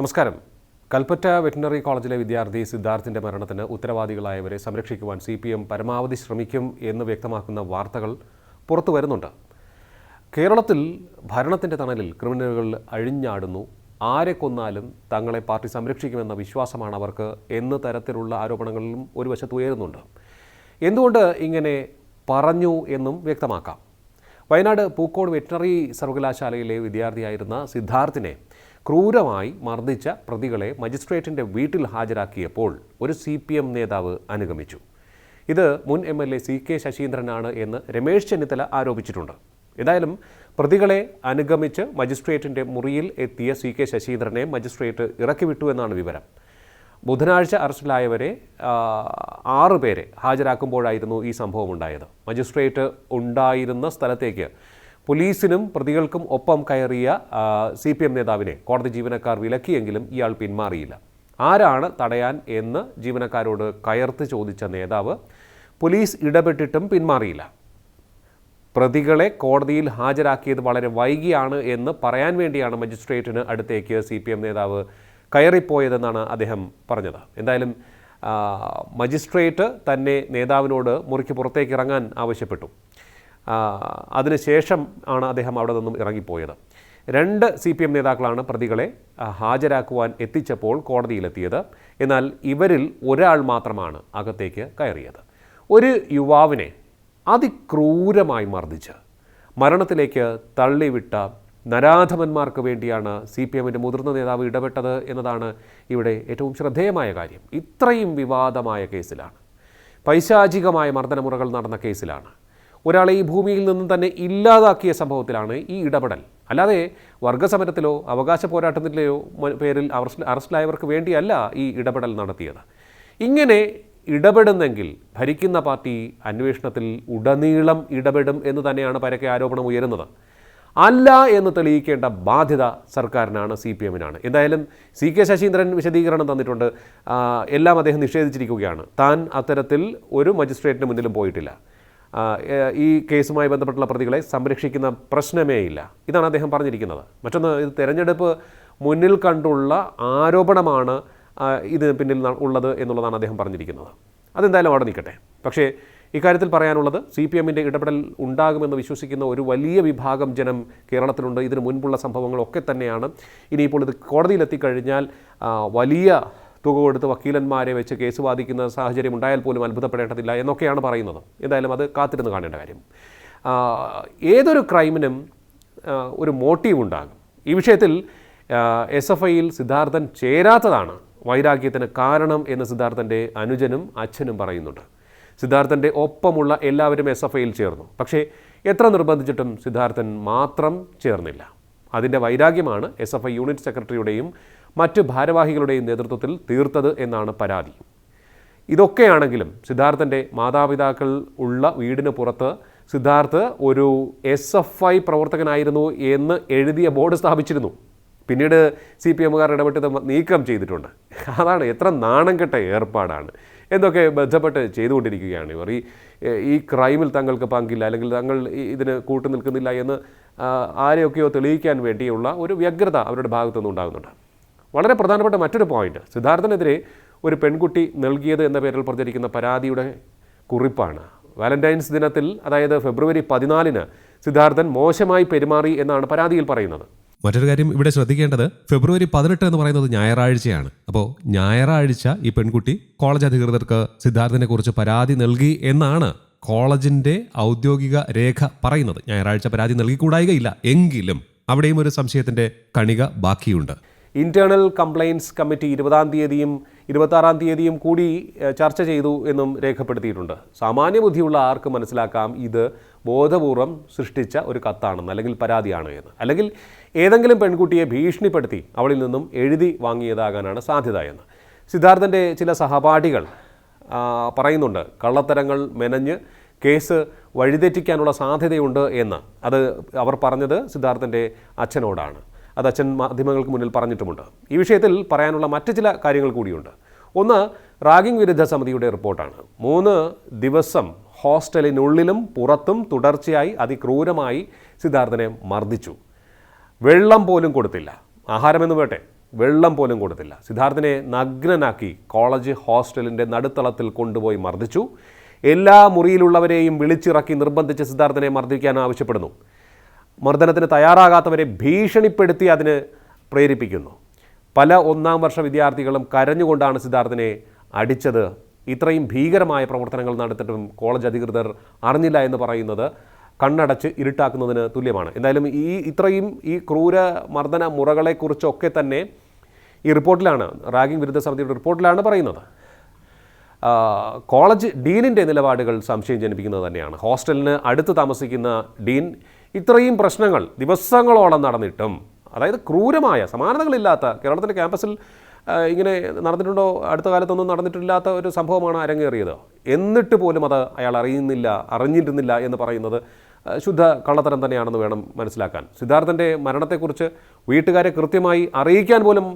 നമസ്കാരം. കൽപ്പറ്റ വെറ്റിനറി കോളേജിലെ വിദ്യാർത്ഥി സിദ്ധാർത്ഥിന്റെ മരണത്തിന് ഉത്തരവാദികളായവരെ സംരക്ഷിക്കുവാൻ സി പി എം പരമാവധി ശ്രമിക്കും എന്ന് വ്യക്തമാക്കുന്ന വാർത്തകൾ പുറത്തു വരുന്നുണ്ട്. കേരളത്തിൽ ഭരണത്തിന്റെ തണലിൽ ക്രിമിനലുകൾ അഴിഞ്ഞാടുന്നു. ആരെ കൊന്നാലും തങ്ങളെ പാർട്ടി സംരക്ഷിക്കുമെന്ന വിശ്വാസമാണ് അവർക്ക് എന്ന തരത്തിലുള്ള ആരോപണങ്ങളിലും ഒരു വശത്ത് ഉയരുന്നുണ്ട്. എന്തുകൊണ്ട് ഇങ്ങനെ പറഞ്ഞു എന്നും വ്യക്തമാക്കാം. വയനാട് പൂക്കോട് വെറ്റിനറി സർവകലാശാലയിലെ വിദ്യാർത്ഥിയായിരുന്ന സിദ്ധാർത്ഥിനെ ക്രൂരമായി മർദ്ദിച്ച പ്രതികളെ മജിസ്ട്രേറ്റിന്റെ വീട്ടിൽ ഹാജരാക്കിയപ്പോൾ ഒരു സി പി എം നേതാവ് അനുഗമിച്ചു. ഇത് മുൻ M L A C K ശശീന്ദ്രനാണ് എന്ന് രമേശ് ചെന്നിത്തല ആരോപിച്ചിട്ടുണ്ട്. ഏതായാലും പ്രതികളെ അനുഗമിച്ച് മജിസ്ട്രേറ്റിന്റെ മുറിയിൽ എത്തിയ സി കെ ശശീന്ദ്രനെ മജിസ്ട്രേറ്റ് ഇറക്കിവിട്ടു എന്നാണ് വിവരം. ബുധനാഴ്ച അറസ്റ്റിലായവരെ ആറ് പേരെ ഹാജരാക്കുമ്പോഴായിരുന്നു ഈ സംഭവം ഉണ്ടായത് മജിസ്ട്രേറ്റ് ഉണ്ടായിരുന്ന സ്ഥലത്തേക്ക് പോലീസിനും പ്രതികൾക്കും ഒപ്പം കയറിയ സി പി എം നേതാവിനെ കോടതി ജീവനക്കാർ വിലക്കിയെങ്കിലും ഇയാൾ പിന്മാറിയില്ല. ആരാണ് തടയാൻ എന്ന് ജീവനക്കാരോട് കയർത്ത് ചോദിച്ച നേതാവ് പോലീസ് ഇടപെട്ടിട്ടും പിന്മാറിയില്ല. പ്രതികളെ കോടതിയിൽ ഹാജരാക്കിയത് വളരെ വൈകിയാണ് എന്ന് പറയാൻ വേണ്ടിയാണ് മജിസ്ട്രേറ്റിന് അടുത്തേക്ക് സി പി എം നേതാവ് കയറിപ്പോയതെന്നാണ് അദ്ദേഹം പറഞ്ഞത്. എന്തായാലും മജിസ്ട്രേറ്റ് തന്നെ നേതാവിനോട് മുറിക്ക് പുറത്തേക്ക് ഇറങ്ങാൻ ആവശ്യപ്പെട്ടു. അതിനുശേഷം ആണ് അദ്ദേഹം അവിടെ നിന്നും ഇറങ്ങിപ്പോയത്. രണ്ട് സി പി എം നേതാക്കളാണ് പ്രതികളെ ഹാജരാക്കുവാൻ എത്തിച്ചപ്പോൾ കോടതിയിലെത്തിയത്. എന്നാൽ ഇവരിൽ ഒരാൾ മാത്രമാണ് അകത്തേക്ക് കയറിയത്. ഒരു യുവാവിനെ അതിക്രൂരമായി മർദ്ദിച്ച് മരണത്തിലേക്ക് തള്ളിവിട്ട നരാധമന്മാർക്ക് വേണ്ടിയാണ് സി പി എമ്മിന്റെ മുതിർന്ന നേതാവ് ഇടപെട്ടത് എന്നതാണ് ഇവിടെ ഏറ്റവും ശ്രദ്ധേയമായ കാര്യം. ഇത്രയും വിവാദമായ കേസിലാണ്. പൈശാചികമായ മർദ്ദനമുറകൾ നടന്ന കേസിലാണ്. ഒരാളെ ഈ ഭൂമിയിൽ നിന്നും തന്നെ ഇല്ലാതാക്കിയ സംഭവത്തിലാണ് ഈ ഇടപെടൽ. അല്ലാതെ വർഗസമരത്തിലോ അവകാശ പോരാട്ടത്തിലെയോ പേരിൽ അറസ്റ്റ് അറസ്റ്റിലായവർക്ക് വേണ്ടിയല്ല ഈ ഇടപെടൽ നടത്തിയത്. ഇങ്ങനെ ഇടപെടുന്നെങ്കിൽ ഭരിക്കുന്ന പാർട്ടി അന്വേഷണത്തിൽ ഉടനീളം ഇടപെടും എന്ന് തന്നെയാണ് പരക്കെ ആരോപണം ഉയരുന്നത്. അല്ല എന്ന് തെളിയിക്കേണ്ട ബാധ്യത സർക്കാരിനാണ് സി പി എമ്മിനാണ്. എന്തായാലും സി കെ ശശീന്ദ്രൻ വിശദീകരണം തന്നിട്ടുണ്ട്. എല്ലാം അദ്ദേഹം നിഷേധിച്ചിരിക്കുകയാണ്. താൻ അത്തരത്തിൽ ഒരു മജിസ്ട്രേറ്റിന് മുന്നിലും പോയിട്ടില്ല. ഈ കേസുമായി ബന്ധപ്പെട്ടുള്ള പ്രതികളെ സംരക്ഷിക്കുന്ന പ്രശ്നമേ ഇല്ല. ഇതാണ് അദ്ദേഹം പറഞ്ഞിരിക്കുന്നത്. മറ്റൊന്ന് ഇത് തെരഞ്ഞെടുപ്പ് മുന്നിൽ കണ്ടുള്ള ആരോപണമാണ് ഇത് ഇതിന് പിന്നിൽ ഉള്ളത് എന്നുള്ളതാണ് അദ്ദേഹം പറഞ്ഞിരിക്കുന്നത്. അതെന്തായാലും അവിടെ നിൽക്കട്ടെ. പക്ഷേ ഇക്കാര്യത്തിൽ പറയാനുള്ളത് സി പി എമ്മിന്റെ ഇടപെടൽ ഉണ്ടാകുമെന്ന് വിശ്വസിക്കുന്ന ഒരു വലിയ വിഭാഗം ജനം കേരളത്തിലുണ്ട്. ഇതിന് മുൻപുള്ള സംഭവങ്ങളൊക്കെ തന്നെയാണ്. ഇനിയിപ്പോൾ ഇത് കോടതിയിലെത്തിക്കഴിഞ്ഞാൽ വലിയ തുക കൊടുത്ത് വക്കീലന്മാരെ വെച്ച് കേസ് വാദിക്കുന്ന സാഹചര്യം ഉണ്ടായാൽ പോലും അത്ഭുതപ്പെടേണ്ടതില്ല എന്നൊക്കെയാണ് പറയുന്നത്. എന്തായാലും അത് കാത്തിരുന്ന് കാണേണ്ട കാര്യം. ഏതൊരു ക്രൈമിനും ഒരു മോട്ടീവ് ഉണ്ടാകും. ഈ വിഷയത്തിൽ എസ് എഫ് ഐയിൽ സിദ്ധാർത്ഥൻ ചേരാത്തതാണ് വൈരാഗ്യത്തിന് കാരണം എന്ന് സിദ്ധാർത്ഥന്റെ അനുജനും അച്ഛനും പറയുന്നുണ്ട്. സിദ്ധാർത്ഥന്റെ ഒപ്പമുള്ള എല്ലാവരും എസ് എഫ് ഐയിൽ ചേർന്നു. പക്ഷേ എത്ര നിർബന്ധിച്ചിട്ടും സിദ്ധാർത്ഥൻ മാത്രം ചേർന്നില്ല. അതിന്റെ വൈരാഗ്യമാണ് എസ് എഫ് ഐ യൂണിറ്റ് സെക്രട്ടറിയുടെയും മറ്റ് ഭാരവാഹികളുടെയും നേതൃത്വത്തിൽ തീർത്തത് എന്നാണ് പരാതി. ഇതൊക്കെയാണെങ്കിലും സിദ്ധാർത്ഥന്റെ മാതാപിതാക്കൾ ഉള്ള വീടിന് പുറത്ത് സിദ്ധാർത്ഥ് ഒരു എസ് എഫ് ഐ പ്രവർത്തകനായിരുന്നു എന്ന് എഴുതിയ ബോർഡ് സ്ഥാപിച്ചിരുന്നു. പിന്നീട് സി പി എമ്മുകാർ ഇടപെട്ടത് നീക്കം ചെയ്തിട്ടുണ്ട്. അതാണ് എത്ര നാണം കെട്ട ഏർപ്പാടാണ്. എന്തൊക്കെ ബന്ധപ്പെട്ട് ചെയ്തുകൊണ്ടിരിക്കുകയാണ് ഇവർ. ഈ ഈ ക്രൈമിൽ തങ്ങൾക്ക് പങ്കില്ല അല്ലെങ്കിൽ തങ്ങൾ ഇതിന് കൂട്ടു നിൽക്കുന്നില്ല എന്ന് ആരെയൊക്കെയോ തെളിയിക്കാൻ വേണ്ടിയുള്ള ഒരു വ്യഗ്രത അവരുടെ ഭാഗത്തുനിന്ന് ഉണ്ടാകുന്നുണ്ട് വളരെ പ്രധാനപ്പെട്ട മറ്റൊരു പോയിന്റ് സിദ്ധാർത്ഥനെതിരെ ഒരു പെൺകുട്ടി നൽകിയത് എന്ന പേരിൽ പ്രചരിക്കുന്ന പരാതിയുടെ കുറിപ്പാണ്. വാലന്റൈൻസ് ദിനത്തിൽ അതായത് ഫെബ്രുവരി പതിനാലിന് സിദ്ധാർത്ഥൻ മോശമായി പെരുമാറി എന്നാണ് പരാതിയിൽ പറയുന്നത്. മറ്റൊരു കാര്യം ഇവിടെ ശ്രദ്ധിക്കേണ്ടത് ഫെബ്രുവരി പതിനെട്ട് എന്ന് പറയുന്നത് ഞായറാഴ്ചയാണ്. അപ്പോൾ ഞായറാഴ്ച ഈ പെൺകുട്ടി കോളേജ് അധികൃതർക്ക് സിദ്ധാർത്ഥിനെ കുറിച്ച് പരാതി നൽകി എന്നാണ് കോളേജിന്റെ ഔദ്യോഗിക രേഖ പറയുന്നത്. ഞായറാഴ്ച പരാതി നൽകിക്കൂടായികയില്ല. എങ്കിലും അവിടെയും ഒരു സംശയത്തിന്റെ കണിക ബാക്കിയുണ്ട്. ഇന്റേണൽ കംപ്ലയിൻസ് കമ്മിറ്റി ഇരുപതാം തീയതിയും ഇരുപത്താറാം തീയതിയും കൂടി ചർച്ച ചെയ്തു എന്നും രേഖപ്പെടുത്തിയിട്ടുണ്ട്. സാമാന്യ ബുദ്ധിയുള്ള ആർക്ക് മനസ്സിലാക്കാം? ഇത് ബോധപൂർവം സൃഷ്ടിച്ച ഒരു കത്താണെന്ന് അല്ലെങ്കിൽ പരാതിയാണ് എന്ന്. അല്ലെങ്കിൽ ഏതെങ്കിലും പെൺകുട്ടിയെ ഭീഷണിപ്പെടുത്തി അവളിൽ നിന്നും എഴുതി വാങ്ങിയതാകാനാണ് സാധ്യത എന്ന്. സിദ്ധാർത്ഥന്റെ ചില സഹപാഠികൾ പറയുന്നുണ്ട് കള്ളത്തരങ്ങൾ മെനഞ്ഞ് കേസ് വഴിതെറ്റിക്കാനുള്ള സാധ്യതയുണ്ട് എന്ന്. അത് അവർ പറഞ്ഞത് സിദ്ധാർത്ഥന്റെ അച്ഛനോടാണ്. അത് അച്ഛൻ മാധ്യമങ്ങൾക്ക് മുന്നിൽ പറഞ്ഞിട്ടുമുണ്ട്. ഈ വിഷയത്തിൽ പറയാനുള്ള മറ്റ് ചില കാര്യങ്ങൾ കൂടിയുണ്ട്. ഒന്ന് റാഗിംഗ് വിരുദ്ധ സമിതിയുടെ റിപ്പോർട്ടാണ്. മൂന്ന് ദിവസം ഹോസ്റ്റലിനുള്ളിലും പുറത്തും തുടർച്ചയായി അതിക്രൂരമായി സിദ്ധാർത്ഥനെ മർദ്ദിച്ചു. വെള്ളം പോലും കൊടുത്തില്ല. ആഹാരമെന്ന് വേട്ടെ വെള്ളം പോലും കൊടുത്തില്ല. സിദ്ധാർത്ഥനെ നഗ്നനാക്കി കോളേജ് ഹോസ്റ്റലിന്റെ നടുത്തളത്തിൽ കൊണ്ടുപോയി മർദ്ദിച്ചു. എല്ലാ മുറിയിലുള്ളവരെയും വിളിച്ചിറക്കി നിർബന്ധിച്ച് സിദ്ധാർത്ഥനെ മർദ്ദിക്കാൻ ആവശ്യപ്പെടുന്നു. മർദ്ദനത്തിന് തയ്യാറാകാത്തവരെ ഭീഷണിപ്പെടുത്തി അതിന് പ്രേരിപ്പിക്കുന്നു. പല ഒന്നാം വർഷ വിദ്യാർത്ഥികളും കരഞ്ഞുകൊണ്ടാണ് സിദ്ധാർത്ഥിനെ അടിച്ചത്. ഇത്രയും ഭീകരമായ പ്രവർത്തനങ്ങൾ നടത്തിയിട്ടും കോളേജ് അധികൃതർ അറിഞ്ഞില്ല എന്ന് പറയുന്നത് കണ്ണടച്ച് ഇരുട്ടാക്കുന്നതിന് തുല്യമാണ്. എന്തായാലും ഈ ഇത്രയും ഈ ക്രൂര മർദ്ദന മുറകളെക്കുറിച്ചൊക്കെ തന്നെ ഈ റിപ്പോർട്ടിലാണ് റാഗിംഗ് വിരുദ്ധ സമിതിയുടെ റിപ്പോർട്ടിലാണ് പറയുന്നത്. കോളേജ് ഡീനിന്റെ നിലപാടുകൾ സംശയം ജനിപ്പിക്കുന്നത് തന്നെയാണ്. ഹോസ്റ്റലിന് അടുത്ത് താമസിക്കുന്ന ഡീൻ ഇത്രയും പ്രശ്നങ്ങൾ ദിവസങ്ങളോളം നടന്നിട്ടും അതായത് ക്രൂരമായ സമാനതകളില്ലാത്ത കേരളത്തിന്റെ ക്യാമ്പസിൽ ഇങ്ങനെ നടന്നിട്ടുണ്ടോ? അടുത്ത കാലത്തൊന്നും നടന്നിട്ടില്ലാത്ത ഒരു സംഭവമാണ് അരങ്ങേറിയത്. എന്നിട്ട് പോലും അത് അയാൾ അറിയുന്നില്ല അറിഞ്ഞിരുന്നില്ല എന്ന് പറയുന്നത് ശുദ്ധ കള്ളത്തരം തന്നെയാണെന്ന് വേണം മനസ്സിലാക്കാൻ. സിദ്ധാർത്ഥന്റെ മരണത്തെക്കുറിച്ച് വീട്ടുകാരെ കൃത്യമായി അറിയിക്കാൻ പോലും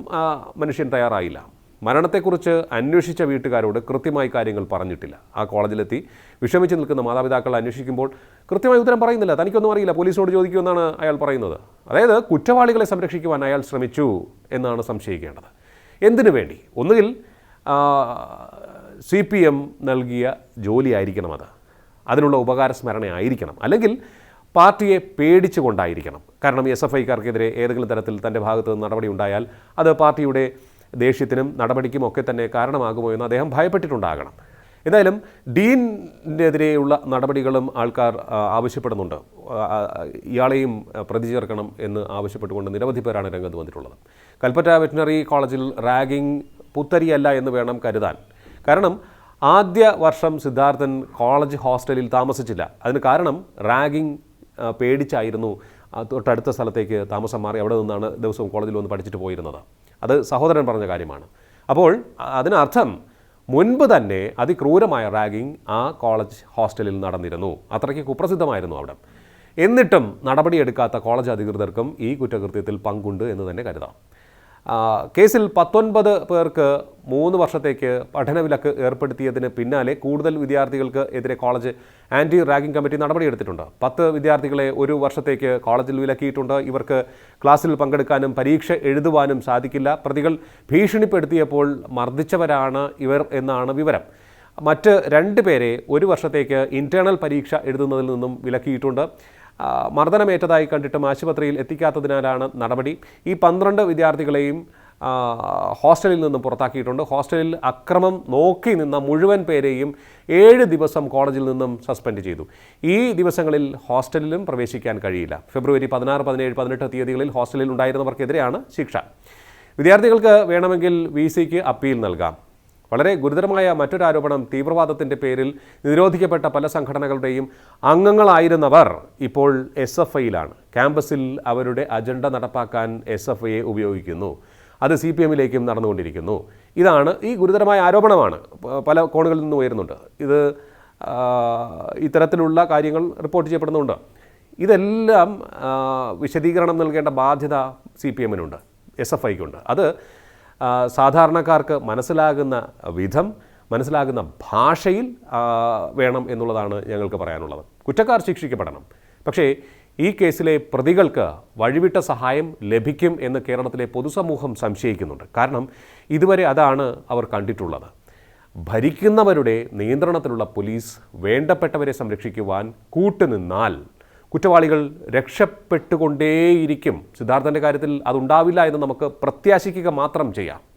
മനുഷ്യൻ തയ്യാറായില്ല. മരണത്തെക്കുറിച്ച് അന്വേഷിച്ച വീട്ടുകാരോട് കൃത്യമായി കാര്യങ്ങൾ പറഞ്ഞിട്ടില്ല. ആ കോളേജിലെത്തി വിഷമിച്ച് നിൽക്കുന്ന മാതാപിതാക്കൾ അന്വേഷിക്കുമ്പോൾ കൃത്യമായി ഉത്തരം പറയുന്നില്ല. തനിക്കൊന്നും അറിയില്ല. പോലീസിനോട് ചോദിക്കുമെന്നാണ് അയാൾ പറയുന്നത്. അതായത് കുറ്റവാളികളെ സംരക്ഷിക്കുവാൻ അയാൾ ശ്രമിച്ചു എന്നാണ് സംശയിക്കേണ്ടത്. എന്തിനു വേണ്ടി? ഒന്നുകിൽ സി പി എം നൽകിയ ജോലിയായിരിക്കണം അത്. അതിനുള്ള ഉപകാര സ്മരണയായിരിക്കണം അല്ലെങ്കിൽ പാർട്ടിയെ പേടിച്ചുകൊണ്ടായിരിക്കണം. കാരണം എസ് എഫ് ഐക്കാർക്കെതിരെ ഏതെങ്കിലും തരത്തിൽ തന്റെ ഭാഗത്ത് നിന്ന് നടപടി ഉണ്ടായാൽ അത് പാർട്ടിയുടെ ദേഷ്യത്തിനും നടപടിക്കും ഒക്കെ തന്നെ കാരണമാകുമോ എന്ന് അദ്ദേഹം ഭയപ്പെട്ടിട്ടുണ്ടാകണം. എന്തായാലും ഡീനെതിരെയുള്ള നടപടികളും ആൾക്കാർ ആവശ്യപ്പെടുന്നുണ്ട്. ഇയാളെയും പ്രതി ചേർക്കണം എന്ന് ആവശ്യപ്പെട്ടുകൊണ്ട് നിരവധി പേരാണ് രംഗത്ത് വന്നിട്ടുള്ളത്. കൽപ്പറ്റ വെറ്റിനറി കോളേജിൽ റാഗിംഗ് പുത്തരിയല്ല എന്ന് വേണം കരുതാൻ. കാരണം ആദ്യ വർഷം സിദ്ധാർത്ഥൻ കോളേജ് ഹോസ്റ്റലിൽ താമസിച്ചില്ല. അതിന് കാരണം റാഗിംഗ് പേടിച്ചായിരുന്നു. തൊട്ടടുത്ത സ്ഥലത്തേക്ക് താമസം മാറി അവിടെ നിന്നാണ് ദിവസവും കോളേജിൽ വന്ന് പഠിച്ചിട്ട് പോയിരുന്നത്. അത് സഹോദരൻ പറഞ്ഞ കാര്യമാണ്. അപ്പോൾ അതിനർത്ഥം മുൻപ് തന്നെ അതിക്രൂരമായ റാഗിംഗ് ആ കോളേജ് ഹോസ്റ്റലിൽ നടന്നിരുന്നു. അത്രയ്ക്ക് കുപ്രസിദ്ധമായിരുന്നു അവിടെ. എന്നിട്ടും നടപടിയെടുക്കാത്ത കോളേജ് അധികൃതർക്കും ഈ കുറ്റകൃത്യത്തിൽ പങ്കുണ്ട് എന്ന് തന്നെ കരുതാം. കേസിൽ പത്തൊൻപത് പേർക്ക് മൂന്ന് വർഷത്തേക്ക് പഠനവിലക്ക് ഏർപ്പെടുത്തിയതിന് പിന്നാലെ കൂടുതൽ വിദ്യാർത്ഥികൾക്ക് എതിരെ കോളേജ് ആന്റി റാഗിംഗ് കമ്മിറ്റി നടപടിയെടുത്തിട്ടുണ്ട്. പത്ത് വിദ്യാർത്ഥികളെ ഒരു വർഷത്തേക്ക് കോളേജിൽ വിലക്കിയിട്ടുണ്ട്. ഇവർക്ക് ക്ലാസ്സിൽ പങ്കെടുക്കാനും പരീക്ഷ എഴുതുവാനും സാധിക്കില്ല. പ്രതികൾ ഭീഷണിപ്പെടുത്തിയപ്പോൾ മർദ്ദിച്ചവരാണ് ഇവർ എന്നാണ് വിവരം. മറ്റ് രണ്ട് പേരെ ഒരു വർഷത്തേക്ക് ഇന്റേണൽ പരീക്ഷ എഴുതുന്നതിൽ നിന്നും വിലക്കിയിട്ടുണ്ട്. മർദ്ദനമേറ്റതായി കണ്ടിട്ടും ആശുപത്രിയിൽ എത്തിക്കാത്തതിനാലാണ് നടപടി. ഈ പന്ത്രണ്ട് വിദ്യാർത്ഥികളെയും ഹോസ്റ്റലിൽ നിന്നും പുറത്താക്കിയിട്ടുണ്ട്. ഹോസ്റ്റലിൽ അക്രമം നോക്കി നിന്ന മുഴുവൻ പേരെയും ഏഴ് ദിവസം കോളേജിൽ നിന്നും സസ്പെൻഡ് ചെയ്തു. ഈ ദിവസങ്ങളിൽ ഹോസ്റ്റലിലും പ്രവേശിക്കാൻ കഴിയില്ല. ഫെബ്രുവരി പതിനാറ് പതിനേഴ് പതിനെട്ട് തീയതികളിൽ ഹോസ്റ്റലിൽ ഉണ്ടായിരുന്നവർക്കെതിരെയാണ് ശിക്ഷ. വിദ്യാർത്ഥികൾക്ക് വേണമെങ്കിൽ വി സിക്ക് അപ്പീൽ നൽകാം. വളരെ ഗുരുതരമായ മറ്റൊരാരോപണം തീവ്രവാദത്തിന്റെ പേരിൽ നിരോധിക്കപ്പെട്ട പല സംഘടനകളുടെയും അംഗങ്ങളായിരുന്നവർ ഇപ്പോൾ എസ് എഫ് ഐയിലാണ് ക്യാമ്പസിൽ അവരുടെ അജണ്ട നടപ്പാക്കാൻ എസ് എഫ് ഐയെ ഉപയോഗിക്കുന്നു. അത് സി പി എമ്മിലേക്കും നടന്നുകൊണ്ടിരിക്കുന്നു. ഇതാണ് ഈ ഗുരുതരമായ ആരോപണമാണ്. പല കോണുകളിൽ നിന്ന് ഉയരുന്നുണ്ട്. ഇത് ഇത്തരത്തിലുള്ള കാര്യങ്ങൾ റിപ്പോർട്ട് ചെയ്യപ്പെടുന്നുണ്ട്. ഇതെല്ലാം വിശദീകരണം നൽകേണ്ട ബാധ്യത സി പി എമ്മിനുണ്ട് എസ് എഫ് ഐക്കുണ്ട് അത് സാധാരണക്കാർക്ക് മനസ്സിലാകുന്ന വിധം മനസ്സിലാകുന്ന ഭാഷയിൽ വേണം എന്നുള്ളതാണ് ഞങ്ങൾക്ക് പറയാനുള്ളത്. കുറ്റക്കാർ ശിക്ഷിക്കപ്പെടണം. പക്ഷേ ഈ കേസിലെ പ്രതികൾക്ക് വഴിവിട്ട സഹായം ലഭിക്കും എന്ന് കേരളത്തിലെ പൊതുസമൂഹം സംശയിക്കുന്നുണ്ട്. കാരണം ഇതുവരെ അതാണ് അവർ കണ്ടിട്ടുള്ളത്. ഭരിക്കുന്നവരുടെ നിയന്ത്രണത്തിലുള്ള പോലീസ് വേണ്ടപ്പെട്ടവരെ സംരക്ഷിക്കുവാൻ കൂട്ടുനിന്നാൽ കുറ്റവാളികൾ രക്ഷപ്പെട്ടുകൊണ്ടേയിരിക്കും. സിദ്ധാർത്ഥന്റെ കാര്യത്തിൽ അതുണ്ടാവില്ല എന്ന് നമുക്ക് പ്രത്യാശിക്കുക മാത്രം ചെയ്യാം.